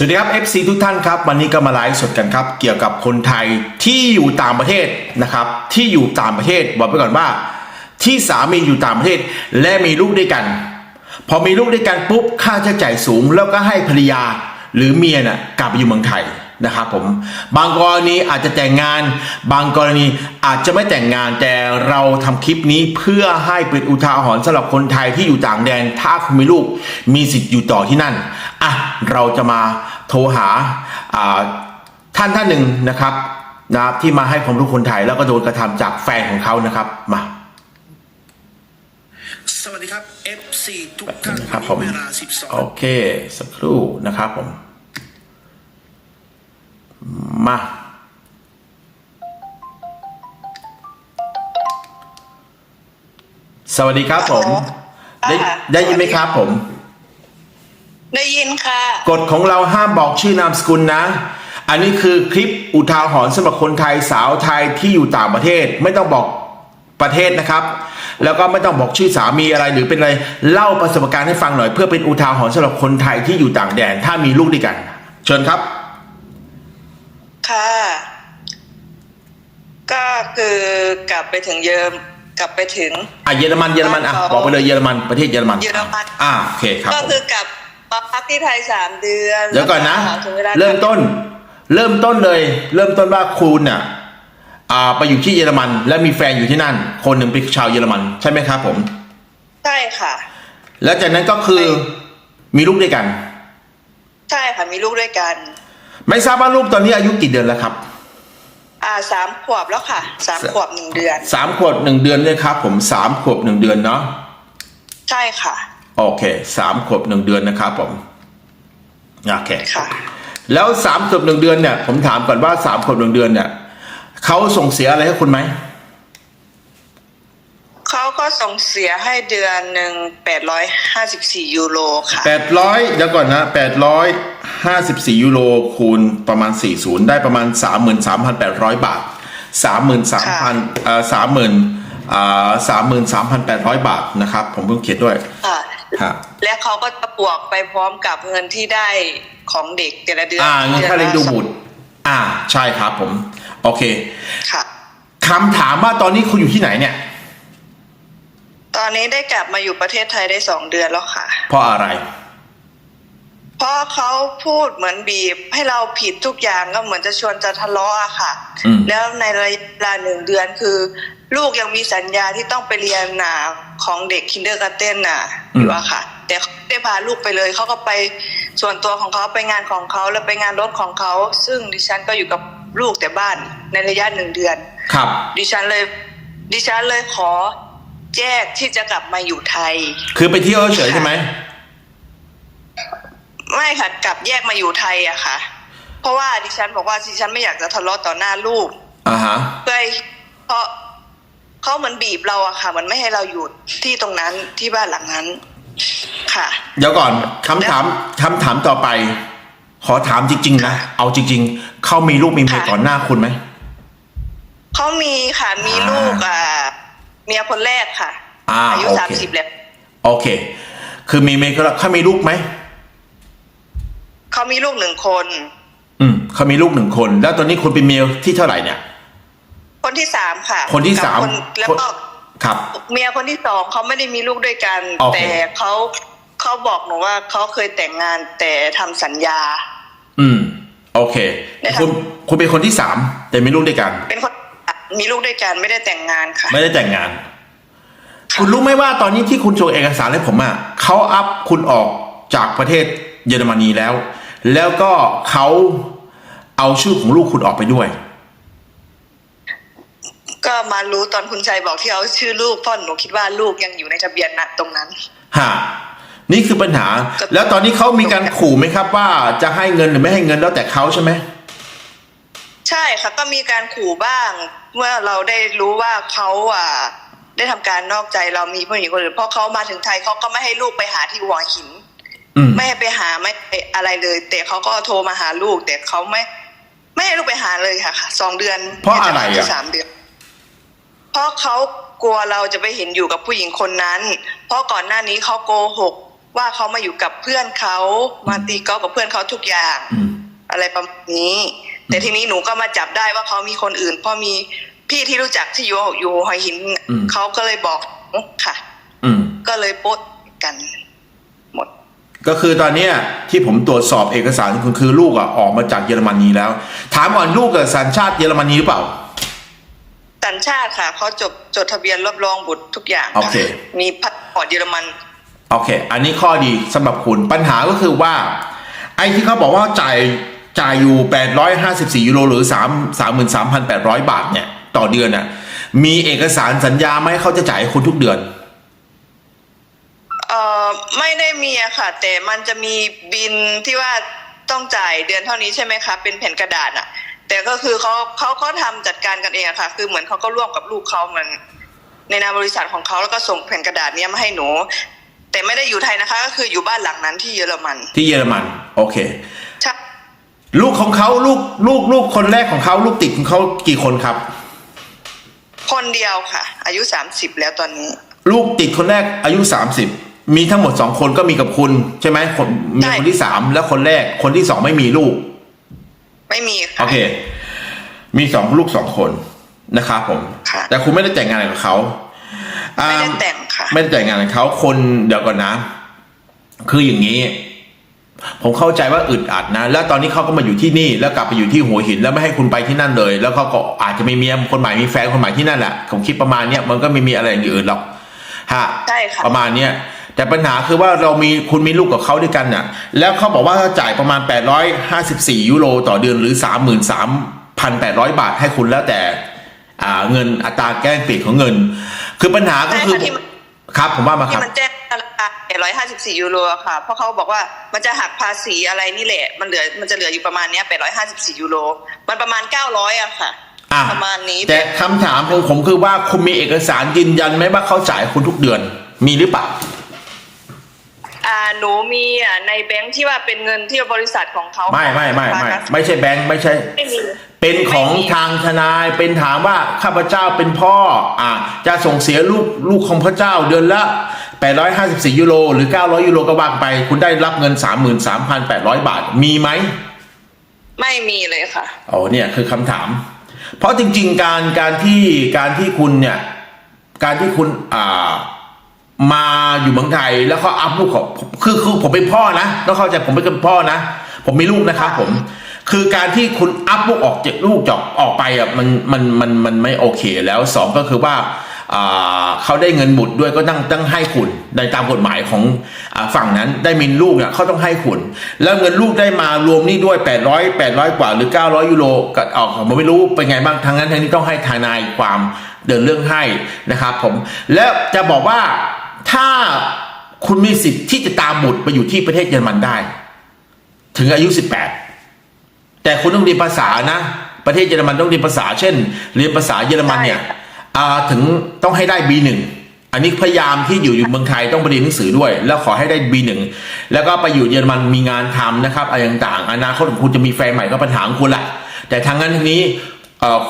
สวัสดีครับ FC ทุกท่านครับ วันนี้ก็มาไลฟ์สดกันครับ เกี่ยวกับคนไทยที่อยู่ต่างประเทศนะครับ ที่อยู่ต่างประเทศบอกไปก่อนว่า ที่สามีอยู่ต่างประเทศ และมีลูกด้วยกัน พอมีลูกด้วยกันปุ๊บค่าใช้จ่ายสูง แล้วก็ให้ภรรยาหรือเมียน่ะกลับไปอยู่เมืองไทย นะครับผมบางกรณีอาจจะแต่งงาน บางกรณีอาจจะไม่แต่งงานแต่เราทำคลิปนี้เพื่อให้เป็นอุทาหรณ์สำหรับคนไทยที่อยู่ต่างแดน ถ้าคุณมีลูกมีสิทธิ์อยู่ต่อที่นั่นอะเราจะมาโทรหาอ่าท่านท่านหนึ่งนะครับนะครับที่มาให้ความรู้คนไทยแล้วก็โดนกระทำจากแฟนของเขานะครับมาสวัสดีครับ FC ทุกท่านครับผมวันนี้เวลาโอเคสักครู่นะครับผม มา สวัสดีครับผม ได้ค่ะได้ยินไหมครับผม ได้ยินค่ะ กฎของเราห้ามบอกชื่อนามสกุลนะ อันนี้คือคลิปอุทาหรณ์สำหรับคนไทยสาวไทยที่อยู่ต่างประเทศ ไม่ต้องบอกประเทศนะครับ แล้วก็ไม่ต้องบอกชื่อสามีอะไรหรือเป็นอะไร เล่าประสบการณ์ให้ฟังหน่อย เพื่อเป็นอุทาหรณ์สำหรับคนไทยที่อยู่ต่างแดน ถ้ามีลูกด้วยกัน เชิญครับ ค่ะ ก็คือกลับไปถึงเยอรมกลับไปถึง อะเยอรมันเยอรมันอะบ้านเขาบอกไปเลยเยอรมันประเทศเยอรมันเยอรมันอ่าโอเคครับก็ผมคือกลับมาพักที่ไทยสามเดือนเดี๋ยวก่อนนะแล้วถึงวลาเริ่มต้น เริ่มต้นเลย เริ่มต้นว่าคุณน่ะอ่าไปอยู่ที่เยอรมัน และมีแฟนอยู่ที่นั่น คนหนึ่งเป็นชาวเยอรมันใช่ไหมครับผม ใช่ค่ะ แล้วจากนั้นก็คือมีลูกด้วยกัน ใช่ค่ะมีลูกด้วยกัน ไม่ทราบว่าลูกตอนนี้อายุกี่เดือนแล้วครับ อ่าสามขวบแล้วค่ะสามขวบหนึ่งเดือนสามขวบหนึ่งเดือนเลยครับ ผมสามขวบหนึ่งเดือนเนาะใช่ค่ะ โอเคสามขวบหนึ่งเดือนนะครับผมโอเคค่ะ แล้วสามขวบหนึ่งเดือนเนี่ย ผมถามก่อนว่าสามขวบหนึ่งเดือนเนี่ยเขาส่งเสียอะไรให้คุณไหมเขาก็ส่งเสียให้เดือนหนึ่งแปดร้อยห้าสิบสี่ยูโรค่ะแปดร้อยเดี๋ยวก่อนนะแปดร้อย ห้าสิบสี่ยูโรคูณประมาณสี่ศูนย์ได้ประมาณสามหมื่นสามพันแปดร้อยบาทสามหมื่นสามพันเอ่อสามหมื่นอ่าสามหมื่นสามพันแปดร้อยบาทนะครับ ผมเพิ่งเขียนด้วยค่ะครับและเขาก็จะบวกไปพร้อมกับเงินที่ได้ของเด็กแต่ละเดือนอ่าเงินค่าเลี้ยงดูบุตร อ่าใช่ครับผม โอเคค่ะคำถามว่าตอนนี้คุณอยู่ที่ไหนเนี่ย ตอนนี้ได้กลับมาอยู่ประเทศไทยได้สองเดือนแล้วค่ะ เพราะอะไร เพราะเขาพูดเหมือนบีบ ให้เราผิดทุกอย่างก็เหมือนจะชวนจะทะเลาะอะค่ะ อืม แล้วในระยะเวลาหนึ่งเดือนคือ ลูกยังมีสัญญาที่ต้องไปเรียนหนาของเด็กคินเดอร์การ์เต้นน่ะอยู่อะค่ะ แต่เขาไม่ได้พาลูกไปเลยเขาก็ไปส่วนตัวของเขาไปงานของเขาแล้วไปงานรถของเขา ซึ่งดิฉันก็อยู่กับลูกแต่บ้านในระยะหนึ่งเดือน ครับ ดิฉันเลย ดิฉันเลยขอแยกที่จะกลับมาอยู่ไทย คือไปเที่ยวเฉยๆใช่ไหม ไม่ค่ะกลับแยกมาอยู่ไทยอะค่ะ เพราะว่าดิฉันบอกว่าดิฉันไม่อยากจะทะเลาะต่อหน้าลูกอ่าฮะเพื่อให้เพราะเขาเหมือนบีบเราอะค่ะมันไม่ให้เราอยู่ที่ตรงนั้นที่บ้านหลังนั้น ค่ะ เดี๋ยวก่อนคำถามคำถามต่อไป ขอถามจริง ๆ นะ เอาจริง ๆ เขามีลูกมีเมียค่ะ ก่อนหน้าคุณไหม เขามีค่ะมีอ่าลูกอะเมียคนแรกค่ะอ่ายุโอเค สามสิบแล้ว โอเค คือมีเมียเขาเขามีลูกไหม เขามีลูกหนึ่งคน อืมเขามีลูกหนึ่งคน แล้วตอนนี้คุณเป็นเมียที่เท่าไหร่เนี่ย คนที่สามค่ะคนที่กับสามแล้วก็ครับ เมียคนที่สองเขาไม่ได้มีลูกด้วยกัน โอเค แต่เขาเขาบอกหนูว่าเขาเคยแต่งงานแต่ทำสัญญา อืม โอเค ได้ครับคุณคุณเป็นคนที่สามแต่มีลูกด้วยกัน เป็นคนมีลูกด้วยกันไม่ได้แต่งงานค่ะ ไม่ได้แต่งงาน คุณรู้ไหมว่าตอนนี้ที่คุณโชว์เอกสารให้ผมอะเขาอัพคุณออกจากประเทศ เยอรมนีแล้ว แล้วก็เขาเอาชื่อของลูกคุณออกไปด้วย ก็มารู้ตอนคุณชัยบอกที่เอาชื่อลูกเพ่อหนูคิดว่าลูกยังอยู่ในทะเบียนนะตรงนั้นฮะนี่คือปัญหา แล้วตอนนี้เขามีการขู่ไหมครับ ว่าจะให้เงินหรือไม่ให้เงินแล้วแต่เขาใช่ไหมใช่ค่ะก็มีการขู่บ้าง เมื่อเราได้รู้ว่าเขาอะได้ทำการนอกใจเรามีผู้หญิงคนอื่นเพราะเขามาถึงไทยเขาก็ไม่ให้ลูกไปหาที่หัวหินอืม ไม่ให้ไปหาไม่อะไรเลย แต่เขาก็โทรมาหาลูก แต่เขาไม่ ไม่ให้ลูกไปหาเลยค่ะสองเดือนเพราะอะไรอะสามเดือน เพราะเขากลัวเราจะไปเห็นอยู่กับผู้หญิงคนนั้น เพราะก่อนหน้านี้เขาโกหก ว่าเขามาอยู่กับเพื่อนเขามาตีกอล์ฟกับเพื่อนเขาทุกอย่างอืมอะไรประมาณนี้ แต่ทีนี้หนูก็มาจับได้ว่าเขามีคนอื่นเพราะมีพี่ที่รู้จักที่อยู่อยู่หอยหินอืมเขาก็เลยบอกหนูค่ะอืมก็เลยโป๊ดกันหมด ก็คือตอนเนี้ยที่ผมตรวจสอบเอกสารคุณคือลูกอะออกมาจากเยอรมนีแล้ว ถามก่อนลูกกับสัญชาติเยอรมนีหรือเปล่าสัญชาติค่ะเขาจบจดทะเบียนรับรองบุตรทุกอย่างะโอเคมีพาสปอร์ตเยอรมันโอเค อันนี้ข้อดีสำหรับคุณปัญหาก็คือว่า ไอ้ที่เขาบอกว่าจ่ายจ่ายอยู่ 854 ยูโรหรือ 3 33,800 บาทเนี่ย ต่อเดือนน่ะมีเอกสารสัญญาไหมเขาจะจ่ายให้คุณทุกเดือนเอ่อ ไม่ได้มีอะค่ะ แต่มันจะมีบินที่ว่าต้องจ่ายเดือนเท่านี้ใช่ไหมคะเป็นแผ่นกระดาษอะแต่ก็คือเขาเขาเขาทำจัดการกันเองอะค่ะ คือเหมือนเขาก็ร่วมกับลูกเขาเหมือนในนามบริษัทของเขาแล้วก็ส่งแผ่นกระดาษเนี้ยมาให้หนู แต่ไม่ได้อยู่ไทยนะคะ ก็คืออยู่บ้านหลังนั้นที่เยอรมัน ที่เยอรมัน โอเคใช่ลูกของเขาลูกลูกลูกคนแรกของเขาลูกติดของเขากี่คนครับ คนเดียวค่ะ อายุสามสิบแล้วตอนนี้ ลูกติดคนแรกอายุ30มี ทั้งหมดสองคนก็มีกับคุณใช่ไหมคนมีใช่ คนที่สามแล้วคนแรกคนที่สองไม่มีลูก ไม่มีโอค่ะ เค มีสองลูกสองคนนะครับผม ค่ะ แต่คุณไม่ได้แต่งงานกับเขาอ่า ไม่ได้แต่งค่ะ ไม่ได้แต่งงานกับเขาคนเดี๋ยวก่อนนะ คืออย่างนี้ ผมเข้าใจว่าอึดอัดนะ แล้วตอนนี้เขาก็มาอยู่ที่นี่ แล้วกลับไปอยู่ที่หัวหิน แล้วไม่ให้คุณไปที่นั่นเลย แล้วเขาก็อาจจะมีเมียคนใหม่มีแฟนคนใหม่ที่นั่นแหละผมคิดประมาณเนี้ยมันก็ไม่มีอะไรอย่างอื่นหรอกฮะใช่ค่ะ ประมาณเนี้ย แต่ปัญหาคือว่าเรามีคุณมีลูกกับเขาด้วยกันน่ะ แล้วเขาบอกว่าเขาจ่ายประมาณ 854 ยูโรต่อเดือนหรือ 33,800 บาทให้คุณแล้วแต่อ่าเงินอัตราแก้เปลี่ยนของเงิน คือปัญหาก็คือใช่ค่ะที่มันครับผมว่ามาคที่รับมันแจ้งราคาร้อยห้าสิบสี่ยูโรอะค่ะ เพราะเขาบอกว่ามันจะหักภาษีอะไรนี่แหละ มันเหลือมันจะเหลืออยู่ประมาณเนี้ยแปดร้อยห้าสิบสี่ยูโร มันประมาณเก้าร้อยอะค่ะอะประมาณนี้ แต่คำถามของผมคือว่าคุณมีเอกสารยืนยันไหมว่าเขาจ่ายคุณทุกเดือน มีหรือเปล่า อ่าหนูมีอะในแบงค์ที่ว่าเป็นเงินที่บริษัทของเขาไม่ไม่ไม่ไม่ไม่ใช่แบงค์ไม่ใช่ ไม่มี เป็นของไม่มี ทางทนายเป็นถามว่าข้าพเจ้าเป็นพ่ออ่าจะส่งเสียลูกลูกของพระเจ้าเดือนละ 854 ยูโรหรือ 900 ยูโรก็ว่าไป คุณได้รับเงิน 33,800 บาทมีไหม ไม่มีเลยค่ะอ๋อเนี่ยคือคำถาม เพราะจริง ๆ การการที่การที่คุณเนี่ย การที่คุณอ่า มาอยู่เมืองไทยแล้วเขาอัพลูกของคือคือผมเป็นพ่อนะต้องเข้าใจผมเป็นพ่อนะ ผมมีลูกนะครับผม คือการที่คุณอัพลูกออกจากลูกจอกออกไปอะมันมันมันมันไม่โอเคแล้วสองก็คือว่าอ่าเขาได้เงินบุตรด้วยก็ต้องต้องให้คุณในตามกฎหมายของอฝั่งนั้นได้มีลูกเนี่ยเขาต้องให้คุณ แล้วเงินลูกได้มารวมนี่ด้วย 800 800 กว่าหรือ 900 ยูโรก็ออกผมไม่รู้เป็นไงบ้างทางนั้นทางนี้ต้องให้ทนายความเดินเรื่องให้นะครับผมแล้วจะบอกว่า ถ้าคุณมีสิทธิ์ที่จะตามบุตรไปอยู่ที่ประเทศเยอรมันได้ ถึงอายุ 18 แต่คุณต้องเรียนภาษานะ ประเทศเยอรมันต้องเรียนภาษา เช่น เรียนภาษาเยอรมันเนี่ยถึงต้องให้ได้ B1 อันนี้พยายามที่อยู่อยู่เมืองไทยต้องไปเรียนหนังสือด้วย แล้วขอให้ได้ B1 แล้วก็ไปอยู่เยอรมันมีงานทำนะครับอะไรต่างๆ อนาคตของคุณจะมีแฟนใหม่ก็ปัญหาของคุณแหละแต่ทางนั้นทางนี้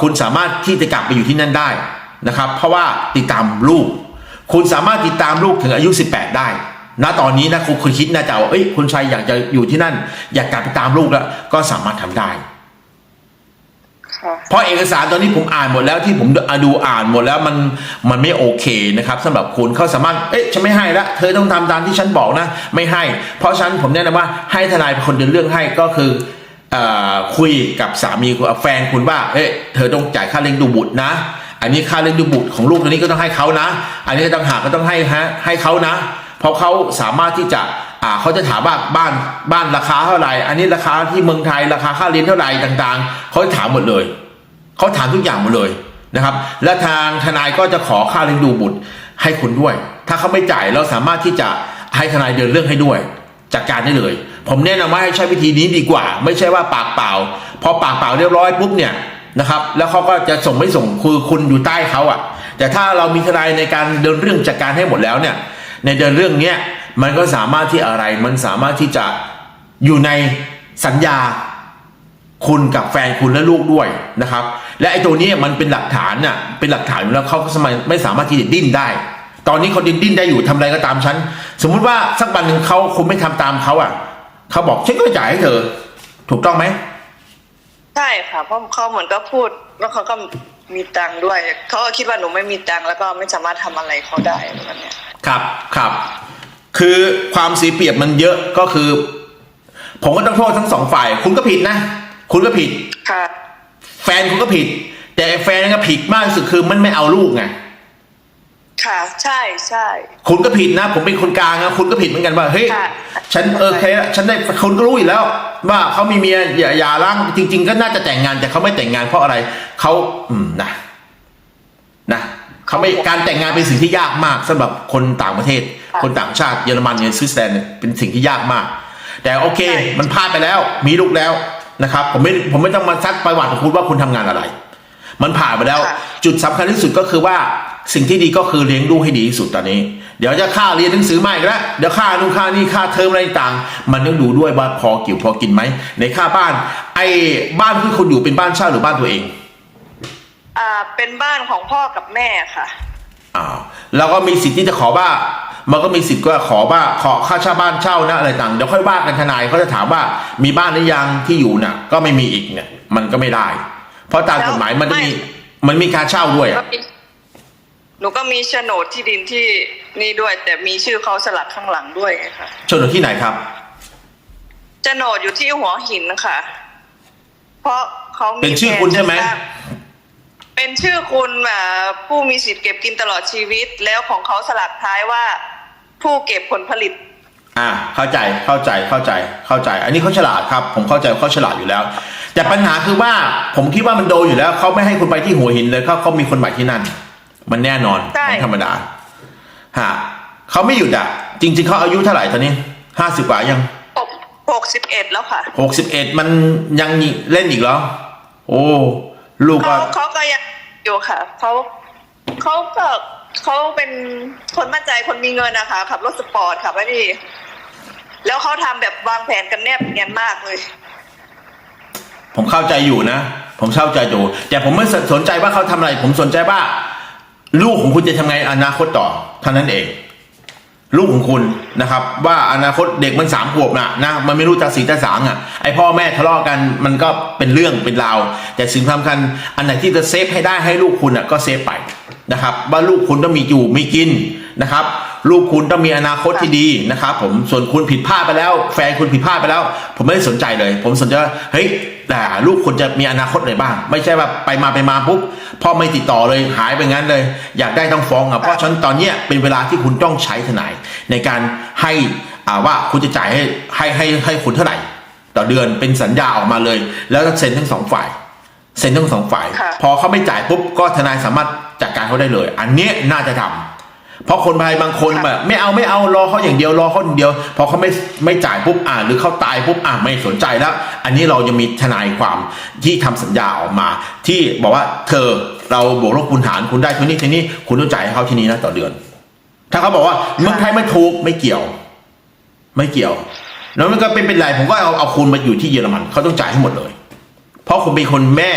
คุณสามารถที่จะกลับไปอยู่ที่นั่นได้นะครับ เพราะว่าติดตามลูก คุณสามารถติดตามลูกถึงอายุ 18 ได้ณตอนนี้นะคุณคุณคิดนะจ๊ะว่าเอ้ยคุณชัยอยากจะอยู่ที่นั่น อยากกลับไปตามลูกแล้วก็สามารถทำได้ค่ะเพราะเอกสารตอนนี้ผมอ่านหมดแล้วที่ผมดูอ่านหมดแล้วมันมันไม่โอเคนะครับสำหรับคุณเขาสามารถเอ๊ะฉันไม่ให้ละเธอต้องทำตามที่ฉันบอกนะ ไม่ให้ เพราะฉะนั้นผมแนะนำว่าให้ทนายเป็นคนเดินเรื่องให้ก็คือเอ่อคุยกับสามีคุณแฟนคุณว่าเอ๊ะเธอต้องจ่ายค่าเลี้ยงดูบุตรนะ อันนี้ค่าเลี้ยงดูบุตรของลูกตัวนี้ก็ต้องให้เขานะ อันนี้ต่างหากก็ต้องให้ฮะให้เขานะ เพราะเขาสามารถที่จะอ่าเขาจะถามว่าบ้านบ้านราคาเท่าไหร่ อันนี้ราคาที่เมืองไทยราคาค่าเรียนเท่าไหร่ต่างๆเขาจะถามหมดเลยเขาถามทุกอย่างหมดเลยนะครับ และทางทนายก็จะขอค่าเลี้ยงดูบุตรให้คุณด้วย ถ้าเขาไม่จ่ายเราสามารถที่จะให้ทนายเดินเรื่องให้ด้วยจัดการได้เลย ผมแนะนำว่าให้ใช้วิธีนี้ดีกว่า ไม่ใช่ว่าปากเปล่า พอปากเปล่าเรียบร้อยปุ๊บเนี่ย นะครับ แล้วเขาก็จะส่งไม่ส่งคือคุณอยู่ใต้เขาอะ่ะ แต่ถ้าเรามีทนายในการเดินเรื่องจัดการให้หมดแล้วเนี่ย ในเดินเรื่องเนี้ยมันก็สามารถที่อะไร มันสามารถที่จะอยู่ในสัญญาคุณกับแฟนคุณและลูกด้วยนะครับ และไอ้ตัวนี้มันเป็นหลักฐานน่ะเป็นหลักฐานอยู่แล้วเขาสมัยไม่สามารถที่จะดิ้นได้ ตอนนี้เขาดิ้นดิ้นได้อยู่ทำอะไรก็ตามฉันสมมุติว่าสักวันหนึ่งเขาคงไม่ทำตามเขาอะเขาบอกฉันก็จ่ายให้เธอ ถูกต้องไหม ใช่ค่ะเพราะเขาเหมือนก็พูด แล้วเขาก็มีตังค์ด้วยเขาก็คิดว่าหนูไม่มีตังค์แล้วก็ไม่สามารถทำอะไรเขาได้แบบเนี้ยครับครับ คือความเสียเปรียบมันเยอะก็คือ ผมก็ต้องโทษทั้งสองฝ่าย คุณก็ผิดนะ คุณก็ผิด ค่ะ แฟนคุณก็ผิด แต่แฟนก็ผิดมากที่สุดคือมันไม่เอาลูกไง ค่ะใช่ใช่ คุณก็ผิดนะ ผมเป็นคนกลางนะคุณก็ผิดเหมือนกันว่าเฮ้ยค่ะ ฉันเออโอเคละฉันได้คุณก็รู้อยู่แล้ว ว่าเขามีเมียอย่าอย่าล้างจริง ๆ ก็น่าจะแต่งงานแต่เขาไม่แต่งงานเพราะอะไรเขาอืมนะนะเขาไม่การแต่งงานเป็นสิ่งที่ยากมากสำหรับคนต่างประเทศ คนต่างชาติเยอรมันเนี่ยสวิตเซอร์แลนด์เนี่ยเป็นสิ่งที่ยากมาก แต่โอเคมันพลาดไปแล้ว มีลูกแล้วนะครับ ผมไม่ผมไม่ต้องมาซักประวัติของคุณว่าคุณทำงานอะไร มันผ่านไปแล้ว ค่ะ จุดสำคัญที่สุดก็คือว่า สิ่งที่ดีก็คือเลี้ยงลูกให้ดีที่สุดตอนนี้ เดี๋ยวจะค่าเรียนหนังสือมาอีกแล้วเดี๋ยวค่านู่นค่านี่ค่าเทอมอะไรต่าง มันต้องดูด้วยว่าพอกิ่วพอกินไหมในค่าบ้าน ไอ้บ้านที่คุณอยู่เป็นบ้านเช่าหรือบ้านตัวเองอ่าเป็นบ้านของพ่อกับแม่ค่ะอ่าแล้วก็มีสิทธิ์ที่จะขอว่ามันก็มีสิทธิ์ก็ขอว่าขอค่าเช่าบ้านเช่านะอะไรต่างเดี๋ยวค่อยว่ากันทนายเขาจะถามว่ามีบ้านหรือยังที่อยู่น่ะ ก็ไม่มีอีกเนี่ย มันก็ไม่ได้ เพราะตามกฎหมายมันจะมีมันมีการเช่าด้วยก็อะมี หนูก็มีโฉนดที่ดินที่นี่ด้วย แต่มีชื่อเขาสลักข้างหลังด้วยไงค่ะโฉนดที่ไหนครับ โฉนดอยู่ที่หัวหินค่ะ เพราะเขามีเป็นชื่อคุณใช่ไหม แผนจะสร้างเป็นชื่อคุณอ่าผู้มีสิทธิ์เก็บกินตลอดชีวิต แล้วของเขาสลักท้ายว่า ผู้เก็บผลผลิต อ่า เข้าใจเข้าใจเข้าใจเข้าใจ อันนี้เขาฉลาดครับ ผมเข้าใจเขาฉลาดอยู่แล้ว แต่ปัญหาคือว่าผมคิดว่ามันโดนอยู่แล้วเขาไม่ให้คุณไปที่หัวหินเลยเขาเขามีคนใหม่ที่นั่น มันแน่นอนใช่มันธรรมดาฮะเขาไม่หยุดอะ จริง ๆเขาอายุเท่าไหร่ตอนนี้ห้าสิบกว่ายังหกสิบเอ็ดแล้วค่ะหกสิบเอ็ดมันยังเล่นอีกเหรอ โอ้ ลูกเขาก็เขาก็ยังอยู่ค่ะเขาเขาก็เขาเป็นคนมั่นใจคนมีเงินนะคะขับรถสปอร์ตขับไอ้นี่แล้วเขาทำแบบวางแผนกันแนบเนียนมากเลย ผมเข้าใจอยู่นะ ผมเข้าใจอยู่ แต่ผมไม่สนใจว่าเขาทำอะไร ผมสนใจว่า ลูกของคุณจะทำไงอนาคตต่อเท่านั้นเอง ลูกของคุณนะครับ ว่าอนาคตเด็กมันสามขวบนะนะมันไม่รู้จะสีจะสางอะไอพ่อแม่ทะเลาะกันมันก็เป็นเรื่องเป็นราว แต่สิ่งสำคัญอันไหนที่จะเซฟให้ได้ให้ลูกคุณอะก็เซฟไปนะครับ ว่าลูกคุณต้องมีอยู่มีกินนะครับลูกคุณต้องมีอนาคตที่ดีนะครับผมส่วนคุณผิดพลาดไปแล้ว แฟนคุณผิดพลาดไปแล้ว ผมไม่ได้สนใจเลย ผมสนใจเฮ้ย แต่ลูกคุณจะมีอนาคตอะไรบ้าง ไม่ใช่ว่าไปมาไปมาปุ๊บพ่อไม่ติดต่อเลยหายไปงั้นเลย อยากได้ต้องฟ้องอะเพราะฉะนั้นตอนเนี้ยเป็นเวลาที่คุณต้องใช้ทนาย ในการให้อ่าว่าคุณจะจ่ายให้ให้ให้ให้คุณเท่าไหร่ ต่อเดือนเป็นสัญญาออกมาเลย แล้วเซ็นทั้งสองฝ่ายเซ็นทั้งสองฝ่ายค่ะพอเขาไม่จ่ายปุ๊บก็ทนายสามารถจัดการเขาได้เลย อันเนี้ยน่าจะทำ เพราะคนไทยบางคนแบบไม่เอาไม่เอารอเขาอย่างเดียวรอเขาอย่างเดียวพอเขาไม่ไม่จ่ายปุ๊บอ่าหรือเขาตายปุ๊บอ่าไม่สนใจแล้ว อันนี้เรายังมีทนายความที่ทำสัญญาออกมา ที่บอกว่าเธอเราบวกลบคูณหารคุณได้เท่านี้เท่านี้คุณต้องจ่ายให้เขาที่นี้นะต่อเดือน ถ้าเขาบอกว่าเมืองไทยไม่ถูกไม่เกี่ยว ไม่เกี่ยว แล้วมันก็เป็นเป็นไรผมก็เอาเอาคุณมาอยู่ที่เยอรมันเขาต้องจ่ายให้หมดเลย เพราะคุณเป็นคนแม่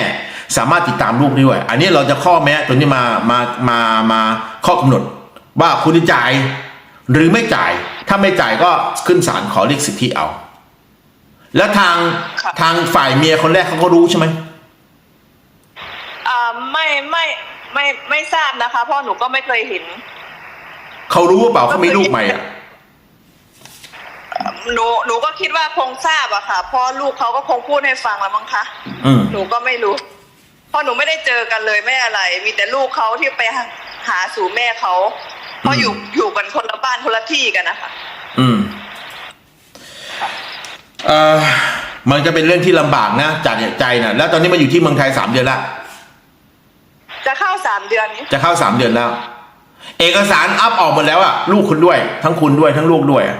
สามารถติดตามลูกได้ด้วย อันนี้เราจะข้อแม้ตัวนี้มามามามาข้อกำหนด ว่าคุณจะจ่าย หรือไม่จ่าย ถ้าไม่จ่ายก็ขึ้นศาลขอเรียกสิทธิเอา แล้วทางค่ะทางฝ่ายเมียคนแรกเขาก็รู้ใช่ไหมอ่าไม่ไม่ไม่ไม่ทราบนะคะเพราะหนูก็ไม่เคยเห็น เขารู้หรือเปล่าเขามีลูกใหม่อะหนูหนูก็คิดว่าคงทราบอะค่ะเพราะลูกเขาก็คงพูดให้ฟังแล้วมั้งคะอืมหนูก็ไม่รู้เพราะหนูไม่ได้เจอกันเลยไม่อะไร มีแต่ลูกเขาที่ไปหาสู่แม่เขา เพราะอยู่อยู่กันคนละบ้านคนละที่กันนะคะอืมเอ่อมันจะเป็นเรื่องที่ลำบากนะจากใจนะแล้วตอนนี้มาอยู่ที่เมืองไทยสามเดือนละจะเข้าสามเดือนนี้จะเข้าสามเดือนแล้ว เอกสารอัพออกหมดแล้วอะลูกคุณด้วย ทั้งคุณด้วยทั้งลูกด้วยอะ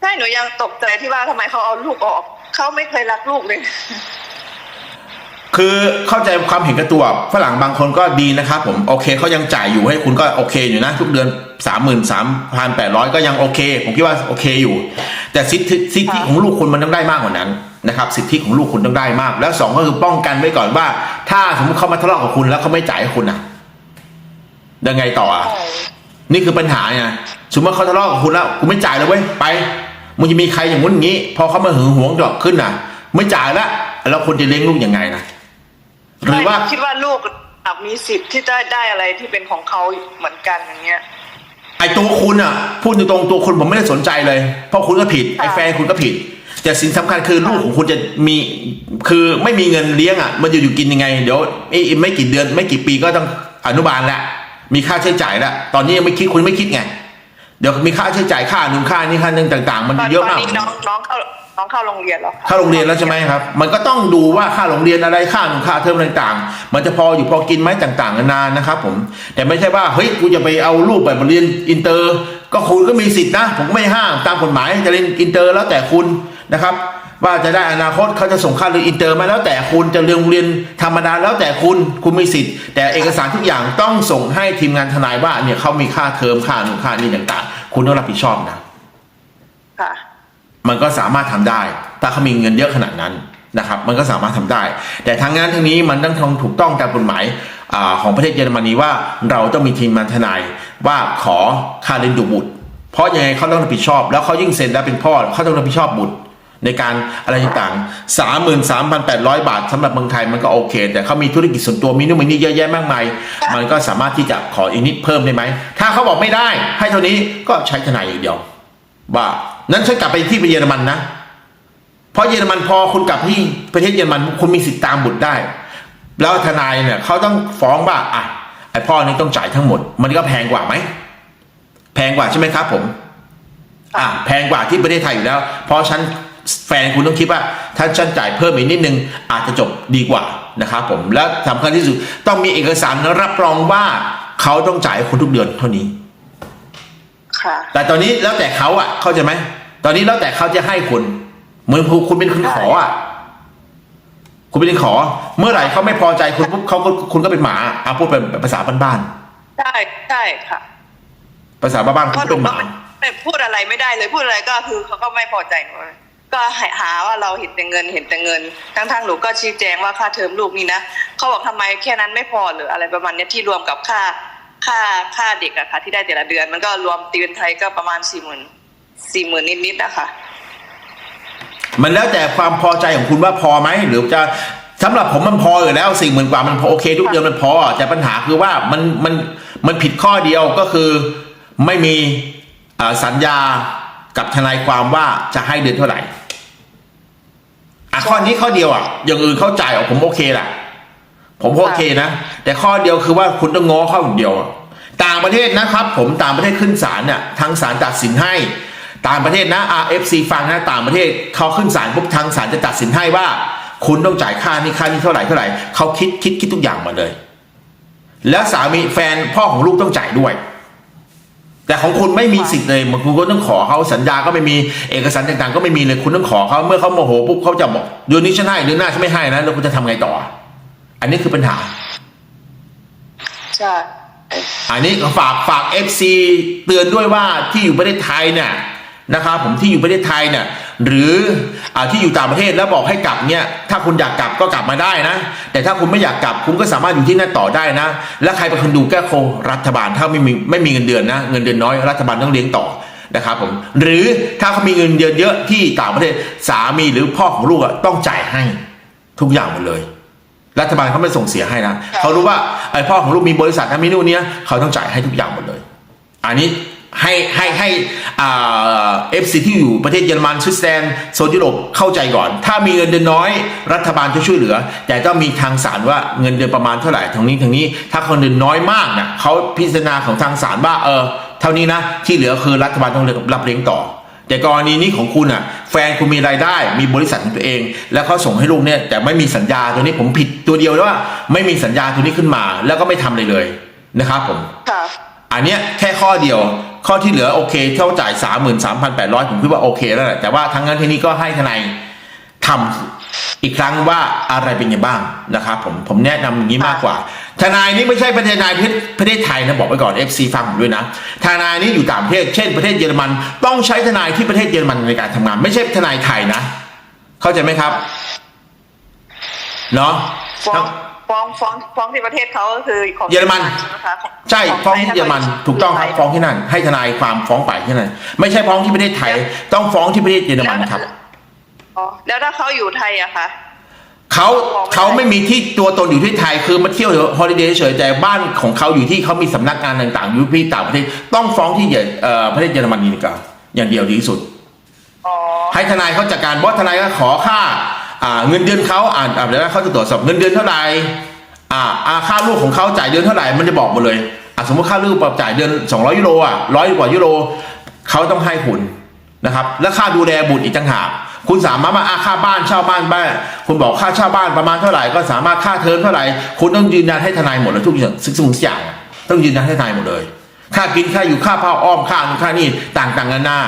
ใช่หนูยังตกใจที่ว่าทำไมเขาเอาลูกออก เขาไม่เคยรักลูกเลย คือเข้าใจความเห็นแกับตัวฝรั่งบางคนก็ดีนะครับผมโอเคเขายังจ่ายอยู่ให้คุณก็โอเคอยู่นะ ทุกเดือนสามหมื่นสามพันแปดร้อยก็ยังโอเค ผมคิดว่าโอเคอยู่ แต่สิทธิสิทธิของลูกคุณมันต้องได้มากกว่านั้นนะครับสิทธิของลูกคุณต้องได้มาก แล้วสองก็คือป้องกันไว้ก่อนว่า ถ้าสมมติเขามาทะเลาะกับคุณแล้วเขาไม่จ่ายให้คุณนะยังไงต่ออะนี่คือปัญหาไงสมมติว่าเขาทะเลาะกับคุณแล้วกูไม่จ่ายเลยเว้ยไปมึงจะมีใครอย่างงู้นอย่างนี้ พอเขามาหึงหวงดอกขึ้นน่ะไม่จ่ายและแล้วคุณจะเลี้ยงลูกยังไงนะ หรือว่าไม่คิดว่าลูกมีสิทธิ์ที่จะได้อะไรที่เป็นของเขาเหมือนกันอย่างเงี้ย ไอ้ตัวคุณอะพูดตรงๆตัวคุณผมไม่ได้สนใจเลย เพราะคุณก็ผิดไอ้แฟนคุณก็ผิด แต่สิ่งสำคัญคือลูกของคุณจะมีคือไม่มีเงินเลี้ยงอะ มันจะอยู่กินยังไง เดี๋ยวไม่ไม่กี่เดือน ไม่กี่ปีก็ต้องอนุบาลแล้วมีค่าใช้จ่ายแล้วตอนนี้ยังไม่คิดคุณไม่คิดไงเดี๋ยวมีค่าใช้จ่ายค่านุ่นค่านี่ค่านึงต่าง ๆ มันตอนเยอะตอนมากนี้น้องน้องเข้า น้องเข้าโรงเรียนแล้วค่ะเข้าโรงเรียนแล้วใช่ไหมครับ มันก็ต้องดูว่าค่าโรงเรียนอะไรค่าหนุค่าเทอมต่างๆ มันจะพออยู่พอกินไหมต่างๆนานานะครับ ผม แต่ไม่ใช่ว่าเฮ้ยกูจะไปเอาลูกไปเรียนอินเตอร์ ก็คุณก็มีสิทธินะ ผมก็ไม่ห้ามตามกฎหมายจะเรียนอินเตอร์แล้วแต่คุณนะครับ ว่าจะได้อนาคตเขาจะส่งค่าเรียนอินเตอร์มาแล้วแต่คุณจะเรียนโรงเรียนธรรมดาแล้วแต่คุณคุณมีสิทธิ์แต่เอกสารทุกอย่างต้องส่งให้ทีมงานทนายว่าเนี่ยเขามีค่าเทอมค่าหนุค่านี่ต่างๆ คุณต้องรับผิดชอบนะค่ะ มันก็สามารถทำได้ ถ้าเขามีเงินเยอะขนาดนั้นนะครับ มันก็สามารถทำได้ แต่ทางงานทางนี้มันต้องทำถูกต้องตามกฎหมายอของประเทศเยอรมนีว่าเราต้องมีทีมงานทนายว่าขอค่าเลี้ยงดูบุตร เพราะยังไงเขาต้องรับผิดชอบ แล้วเขายิ่งเซ็นแล้วเป็นพ่อเขาต้องรับผิดชอบบุตรในการอะไรต่างๆสามหมื่นสามพันแปดร้อยบาทสำหรับเมืองไทยมันก็โอเค แต่เขามีธุรกิจส่วนตัวมีนู่นมีนี่เยอะแยะมากมาย มันก็สามารถที่จะขออีกนิดเพิ่มได้ไหม ถ้าเขาบอกไม่ได้ ให้เท่านี้ก็ใช้ทนายอย่างเดียวว่า นั้นฉันกลับไปที่เยอรมันนะ เพราะเยอรมันพอคุณกลับที่ประเทศเยอรมันคุณมีสิทธิ์ตามบุตรได้ แล้วทนายเนี่ยเขาต้องฟ้องว่าอะไอพ่อนี่ต้องจ่ายทั้งหมด มันก็แพงกว่าไหมแพงกว่าใช่ไหมครับผม อะแพงกว่าที่ประเทศไทยอยู่แล้ว เพราะฉันแฟนคุณต้องคิดว่า ถ้าฉันจ่ายเพิ่มอีกนิดนึง อาจจะจบดีกว่านะครับผมและสำคัญที่สุดต้องมีเอกสารรับรองว่าเขาต้องจ่ายให้คุณทุกเดือนเท่านี้ ค่ะ แต่ตอนนี้แล้วแต่เขาอะ เข้าใจไหมตอนนี้แล้วแต่เขาจะให้คุณเหมือนคุณเป็นคนขออะ คุณเป็นคนขอ เมื่อไหร่เขาไม่พอใจคุณปุ๊บเขาก็คุณก็เป็นหมาอะพูดเป็นภาษาบ้านใช่ใช่ค่ะๆภาษาบ้านๆเพคุณราะหเป็นูนหก็มาไม่ไม่พูดอะไรไม่ได้เลยพูดอะไรก็คือเขาก็ไม่พอใจหนูก็หาว่าเราเห็นแต่เงินเห็นแต่เงิน ทั้งๆหนูก็ชี้แจงว่าค่าเทอมลูกนี่นะเขาบอกทำไมแค่นั้นไม่พอหรืออะไรประมาณเนี้ยที่รวมกับค่า ค่าค่าเด็กอะค่ะ ที่ได้แต่ละเดือน มันก็รวมตีเป็นไทยก็ประมาณสี่หมื่นสี่หมื่นนิดๆนะคะมันแล้วแต่ความพอใจของคุณว่าพอไหมหรือจะสำหรับผมมันพออยู่แล้วสิ่หมื่นกว่ามันพอโอเค ทุกเดือนมันพอ แต่ปัญหาคือว่ามันมันมันผิดข้อเดียวก็คือไม่มีสัญญากับทนายความว่าจะให้เดือนเท่าไหร่อะข้อนี้ข้อเดียวอะอย่างอื่นเข้าใจอะผมโอเคแหละ ผมโอเคนะ แต่ข้อเดียวคือว่าคุณต้องง้อเข้าอย่างเดียว ต่างประเทศนะครับ ผมต่างประเทศขึ้นศาลเนี่ยทางศาลตัดสินให้ ต่างประเทศนะ RFC ฟังนะต่างประเทศเขาขึ้นศาลปุ๊บทางศาลจะตัดสินให้ว่า คุณต้องจ่ายค่านี่ค่านี่เท่าไหร่เท่าไหร่เขาคิดคิดคิดทุกอย่างมาเลย แล้วสามีแฟนพ่อของลูกต้องจ่ายด้วยแต่ของคุณไม่มีสิทธิ์เลยมันคุณก็ต้องขอเขาสัญญาก็ไม่มีเอกสารต่างๆ ก็ไม่มีเลยคุณต้องขอเขาเมื่อเขาโมโหปุ๊บเขาจะบอกเดือนนี้ฉันให้เดือนหน้าฉันไม่ให้นะแล้วคุณจะทำไงต่อ อันนี้คือปัญหา ใช่ อันนี้ฝากฝาก FC เตือนด้วยว่าที่อยู่ประเทศไทยเนี่ยนะครับผมที่อยู่ประเทศไทยเนี่ยหรืออาที่อยู่ต่างประเทศแล้วบอกให้กลับเนี่ยถ้าคุณอยากกลับก็กลับมาได้นะ แต่ถ้าคุณไม่อยากกลับคุณก็สามารถอยู่ที่นั่นต่อได้นะ และใครเป็นคนดูแก้โคงรัฐบาลถ้าไม่มีไม่มีเงินเดือนนะเงินเดือนน้อยรัฐบาลต้องเลี้ยงต่อนะครับผมหรือถ้าเขามีเงินเดือนเยอะที่ต่างประเทศสามีหรือพ่อของลูกอะต้องจ่ายให้ทุกอย่างหมดเลย รัฐบาลเขาไม่ส่งเสียให้นะเขารู้ว่าไอ้พ่อของลูกมีบริษัทนะมีนู่นเนี้ยเขาต้องจ่ายให้ทุกอย่างหมดเลย อันนี้ให้ให้ให้อ่าเอฟซีที่อยู่ประเทศเยอรมันสวิตเซอร์แลนด์โซนยุโรปเข้าใจก่อน ถ้ามีเงินเดือนน้อย รัฐบาลจะช่วยเหลือ แต่ต้องมีทางศาลว่าเงินเดือนประมาณเท่าไหร่ทางนี้ทางนี้ ถ้าคนเดือนน้อยมากเนี่ยเขาพิจารณาของทางศาลว่าเออเท่านี้นะที่เหลือคือรัฐบาลต้องรับเลี้ยงต่อ แต่กรณีนี้ของคุณอะ แฟนคุณมีรายได้ มีบริษัทของตัวเอง แล้วเขาส่งให้ลูกเนี่ยแต่ไม่มีสัญญาตัวนี้ผมผิดตัวเดียวแล้วว่า ไม่มีสัญญาตัวนี้ขึ้นมา แล้วก็ไม่ทำเลยเลยนะครับผมค่ะอันเนี้ยแค่ข้อเดียวข้อที่เหลือโอเคเท่าจ่ายสามหมื่นสามพันแปดร้อยผมคิดว่าโอเคแล้วแหละแต่ว่าทั้งนั้นที่นี้ก็ให้ทนายทำอีกครั้งว่าอะไรเป็นยังไงบ้างนะครับผมผมแนะนำอย่างนี้มากกว่า ทนายนี้ไม่ใช่ประเทศนายประเทศไทยนะบอกไว้ก่อน FC ฟังผมด้วยนะทนายนี้อยู่ต่างประเทศ เช่นประเทศเยอรมัน ต้องใช้ทนายที่ประเทศเยอรมันในการทำงาน ไม่ใช่ทนายไทยนะ เข้าใจไหมครับเนาะฟ้องฟ้องฟ้องฟ้องที่ประเทศเขาก็คือของเยอรมันใช่ไหมคะของใช่ขฟ้องไทที่เยอรมันถ้าถูกต้องครับฟ้องที่นั่น ให้ทนายความฟ้องไปที่นั่นไม่ใช่ฟ้องที่ประเทศไทย ต้องฟ้องที่ประเทศเยอรมันครับอ๋อแล้วถ้าเขาอยู่ไทยอะคะ เขาฟ้องไม่ได้เขาไม่มีที่ตัวตนอยู่ที่ไทยคือมาเที่ยวฮอลิเดย์เฉยๆแต่บ้านของเขาอยู่ที่เขามีสำนักงานต่างๆอยู่ที่ต่างประเทศต้องฟ้องที่เยอเอ่อประเทศเยอรมนีนี่ก่อนอย่างเดียวดีที่สุดอ๋อให้ทนายเขาจัดการบอสทนายก็ขอค่าอ่าเงินเดือนเขาอ่านอ่าเดี๋ยวนะเขาจะตรวจสอบเงินเดือนเท่าไหร่อ่าอ่าค่าลูกของเขาจ่ายเดือนเท่าไหร่มันจะบอกหมดเลยอ่าสมมติค่าลูกจ่ายเดือน 200 ยูโรอะร้อยกว่ายูโรเขาต้องให้คุณนะครับ แล้วค่าดูแลบุตรอีกต่างหาก คุณสามารถมาอาค่าบ้านเช่าบ้านบ้านคุณบอกค่าเช่าบ้านประมาณเท่าไหร่ก็สามารถค่าเทอมเท่าไหร่ คุณต้องยืนยันให้ทนายหมดเลยทุกอย่างทุกสิ่งทุกอย่างต้องยืนยันให้ทนายหมดเลย ค่ากินค่าอยู่ค่าผ้าอ้อมค่านู่นค่านี่ต่างๆนานา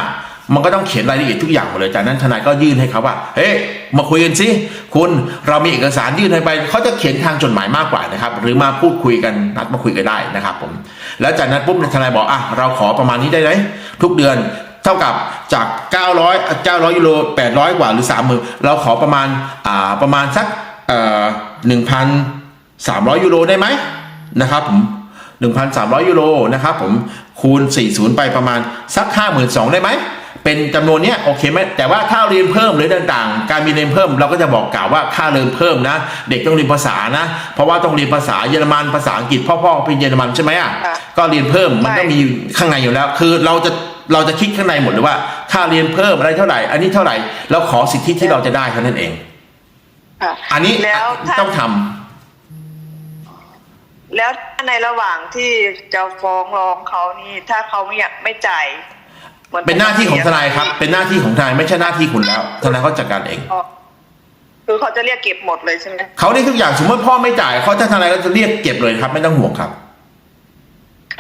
มันก็ต้องเขียนรายละเอียดทุกอย่างหมดเลยจากนั้นทนายก็ยื่นให้เขาว่า เฮ้ย มาคุยกันสิ คุณเรามีเอกสารยื่นให้ไป เขาจะเขียนทางจดหมายมากกว่านะครับ หรือมาพูดคุยกันนัดมาคุยกันได้นะครับผม แล้วจากนั้นปุ๊บทนายบอก อะ เราขอประมาณนี้ได้ไหมทุกเดือน เท่ากับจาก 900 900ยูโร800 กว่าหรือ 30,000 เราขอประมาณอ่าประมาณสักเอ่อ1,300 ยูโรได้ไหมนะครับผม1,300 ยูโรนะครับผมคูณ 40 ไปประมาณสัก 52,000 ได้ไหมเป็นจำนวนเนี้ยโอเคไหมแต่ว่าถ้าเรียนเพิ่มหรือต่างๆ การมีเรียนเพิ่มเราก็จะบอกกล่าวว่าค่าเรียนเพิ่มนะ เด็กต้องเรียนภาษานะ เพราะว่าต้องเรียนภาษาเยอรมันภาษาอังกฤษพ่อพ่อเป็นเยอรมันใช่ไหมอะค่ะก็เรียนเพิ่มมันใช่ต้องมีข้างในอยู่แล้ว คือเราจะ เราจะคิดข้างในหมดเลยว่า ค่าเรียนเพิ่มอะไรเท่าไหร่ อันนี้เท่าไหร่เราขอสิทธิที่เราจะได้เท่านั้นเอง ค่ะอันนี้แล้วถ้าต้องทำแล้วถ้าในระหว่างที่จะฟ้องร้องเขานี่ ถ้าเขาไม่อยากไม่จ่ายหมือเป็นหน้าที่ของทนายครับ เป็นหน้าที่ของทนายไม่ใช่หน้าที่คุณแล้วทนายเขาจัดการเอง อ๋อคือเขาจะเรียกเก็บหมดเลยใช่ไหม เขาได้ทุกอย่างสมมติพ่อไม่จ่ายเขาจะทนายก็จะเรียกเก็บเลยครับ ไม่ต้องห่วงครับ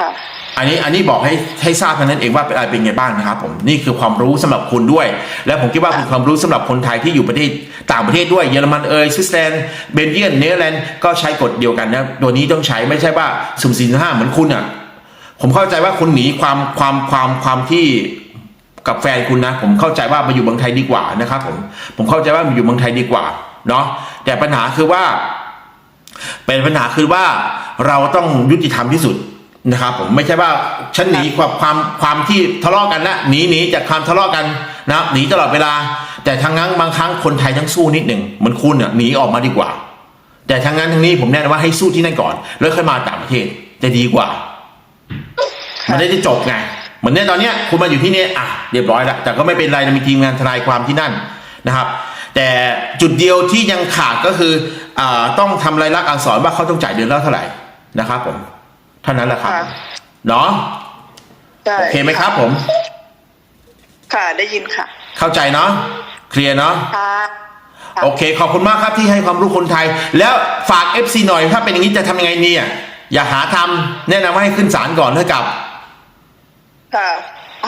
ค่ะ อันนี้อันนี้บอกให้ให้ทราบเท่านั้นเองว่าเป็นอะไรเป็นไงบ้างนะครับผมนี่คือความรู้สำหรับคุณด้วย และผมคิดว่าเป็นความรู้สำหรับคนไทยที่อยู่ประเทศต่างประเทศด้วยเยอรมันเอยสวิตเซอร์แลนด์เบลเยียมเนเธอร์แลนด์ก็ใช้กฎเดียวกันนะตัวนี้ต้องใช้ไม่ใช่ว่าสุ่มสี่สุ่มห้าเหมือนคุณอะผมเข้าใจว่าคุณหนีความความความความที่กับแฟนคุณนะ ผมเข้าใจว่ามาอยู่เมืองไทยดีกว่านะครับผมผมเข้าใจว่ามาอยู่เมืองไทยดีกว่าเนาะแต่ปัญหาคือว่า เป็นปัญหาคือว่าเราต้องยุติธรรมที่สุด นะครับผมไม่ใช่ว่าฉันหนีความความความที่ทะเลาะกันนะหนีหนีจากความทะเลาะกันนะหนีตลอดเวลา แต่ทางนั้นบางครั้งคนไทยต้องสู้นิดหนึ่งเหมือนคุณอะหนีออกมาดีกว่า แต่ทางนั้นทางนี้ผมแนะนำว่าให้สู้ที่นั่นก่อน แล้วค่อยมาต่างประเทศจะดีกว่า มันได้จะจบไงเหมือนเนี่ยตอนเนี้ยคุณมาอยู่ที่นี่อะเรียบร้อยแล้วแต่ก็ไม่เป็นไรนะมีทีมงานทนายความที่นั่นนะครับ แต่จุดเดียวที่ยังขาดก็คืออ่าต้องทำรายลักษณ์อักษรว่าเขาต้องจ่ายเดือนละเท่าไหร่นะครับผม เท่านั้นแหละครับค่ะเนาะใช่โอเคไหมครับผม ค่ะได้ยินค่ะ เข้าใจเนาะเคลียร์เนาะ ค่ะ ค่ะ โอเค ขอบคุณมากครับที่ให้ความรู้คนไทย แล้วฝาก FC หน่อยถ้าเป็นอย่างนี้จะทำยังไงเนี่ย อย่าหาทำแนะนำว่าให้ขึ้นศาลก่อนเท่ากับ ค่ะ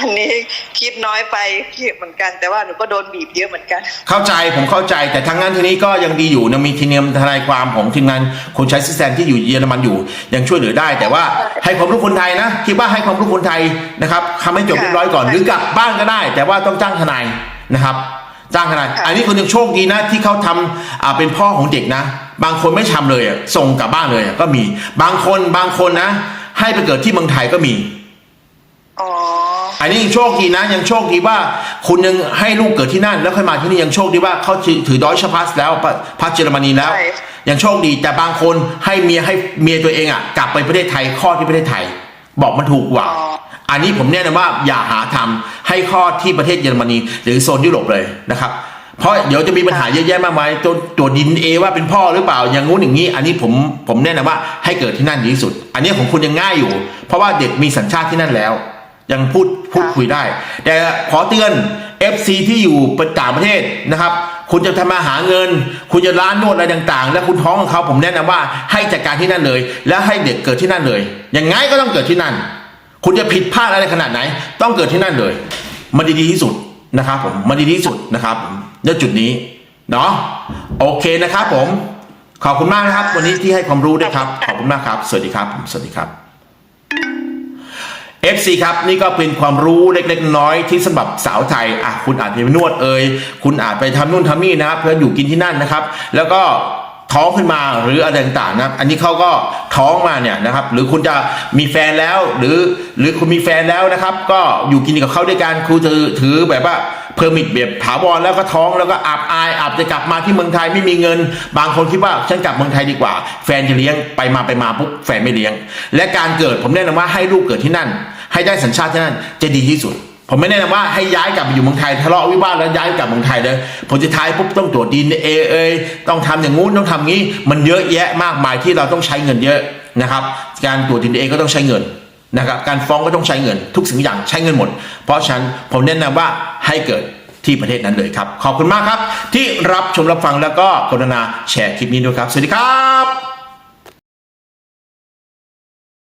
อันนี้คิดน้อยไปคิดเหมือนกันแต่ว่าหนูก็โดนบีบเยอะเหมือนกัน เข้าใจผมเข้าใจแต่ทางนั้นทีนี้ก็ยังดีอยู่นะมีทีมงานทนายความของทีมงานคนใช้ซิสแตนที่อยู่เยอรมันอยู่ ยังช่วยเหลือได้ แต่ว่าให้ความรู้คนไทยนะคิดว่าให้ความรู้คนไทยนะครับทำให้จบเรียบร้อยก่อนหรือกลับบ้านก็ได้ แต่ว่าต้องจ้างทนายนะครับ จ้างทนายค่ะอันนี้คนยังโชคดีนะที่เขาทำอ่าเป็นพ่อของเด็กนะ บางคนไม่ทำเลยอะส่งกลับบ้านเลยอะก็มีบางคนบางคนนะ ให้ไปเกิดที่เมืองไทยก็มีอ๋อ อันนี้ยังโชคดีนะ ยังโชคดีว่า คุณยังให้ลูกเกิดที่นั่น แล้วค่อยมาที่นี่ยังโชคดีว่าเขาถือถือดอยชพัสแล้วพัสเยอรมนีแล้วใช่ยังโชคดีแต่บางคนให้เมียให้เมียตัวเองอะกลับไปประเทศไทยคลอดที่ประเทศไทย บอกมันถูกกว่าอ๋ออันนี้ผมแนะนำว่าอย่าหาทำให้คลอดที่ประเทศเยอรมนี หรือโซนยุโรปเลยนะครับเพราะเดี๋ยวจะมีปัญหาเยอะแยะมากมายตัวตัวดินเอว่าเป็นพ่อหรือเปล่าอย่างงู้นอย่างนี้ อันนี้ผมผมแนะนำว่าให้เกิดที่นั่นดีที่สุด อันนี้ของคุณยังง่ายอยู่ เพราะว่าเด็กมีสัญชาติที่นั่นแล้ว ยังพูดพูดคุยได้ แต่ขอเตือน FC ที่อยู่ต่างประเทศนะครับ คุณจะทำมาหาเงิน คุณจะร้านนวดอะไรต่างๆ แล้วคุณท้องของเขาผมแนะนำว่าให้จัดการที่นั่นเลย แล้วให้เด็กเกิดที่นั่นเลย อย่างไงก็ต้องเกิดที่นั่น คุณจะผิดพลาดอะไรขนาดไหน ต้องเกิดที่นั่นเลย มันดีที่สุดนะครับผมมันดีที่สุดนะครับผมณจุดนี้เนาะโอเคนะครับผม ขอบคุณมากนะครับ วันนี้ที่ให้ความรู้ด้วยครับ ขอบคุณมากครับ สวัสดีครับ สวัสดีครับ FC ครับนี่ก็เป็นความรู้เล็กๆ น้อยที่สำหรับสาวไทยอะคุณอาจไปนวดเอ่ยคุณอาจไปทำนู่นทำนี่นะเพื่ออยู่กินที่นั่นนะครับ แล้วก็ท้องขึ้นมาหรืออะไรต่างๆนะครับ อันนี้เขาก็ท้องมาเนี่ยนะครับ หรือคุณจะมีแฟนแล้ว หรือหรือคุณมีแฟนแล้วนะครับ ก็อยู่กินกับเขาด้วยกันคุณถือถือแบบว่า เพอร์มิทแบบถาวรแล้วก็ท้องแล้วก็อับอายอับจะกลับมาที่เมืองไทยไม่มีเงิน บางคนคิดว่าฉันกลับเมืองไทยดีกว่า แฟนจะเลี้ยงไปมาไปมาปุ๊บแฟนไม่เลี้ยง และการเกิดผมแนะนำว่าให้ลูกเกิดที่นั่น ให้ได้สัญชาติที่นั่นจะดีที่สุดผมไม่แนะนำว่าให้ย้ายกลับไปอยู่เมืองไทยทะเลาะวิวาทแล้วย้ายกลับเมืองไทยเลยผลสุดท้ายปุ๊บต้องตรวจดีเอเอยต้องทำอย่างงู้นต้องทำงี้ มันเยอะแยะมากมายที่เราต้องใช้เงินเยอะนะครับ การตรวจดีเอก็ต้องใช้เงิน นะครับการฟ้องก็ต้องใช้เงินทุกสิ่งอย่างใช้เงินหมด เพราะฉะนั้นผมแนะนำว่าให้เกิดที่ประเทศนั้นเลยครับ ขอบคุณมากครับ ที่รับชมรับฟังแล้วก็กรุณาแชร์คลิปนี้ด้วยครับ สวัสดีครับ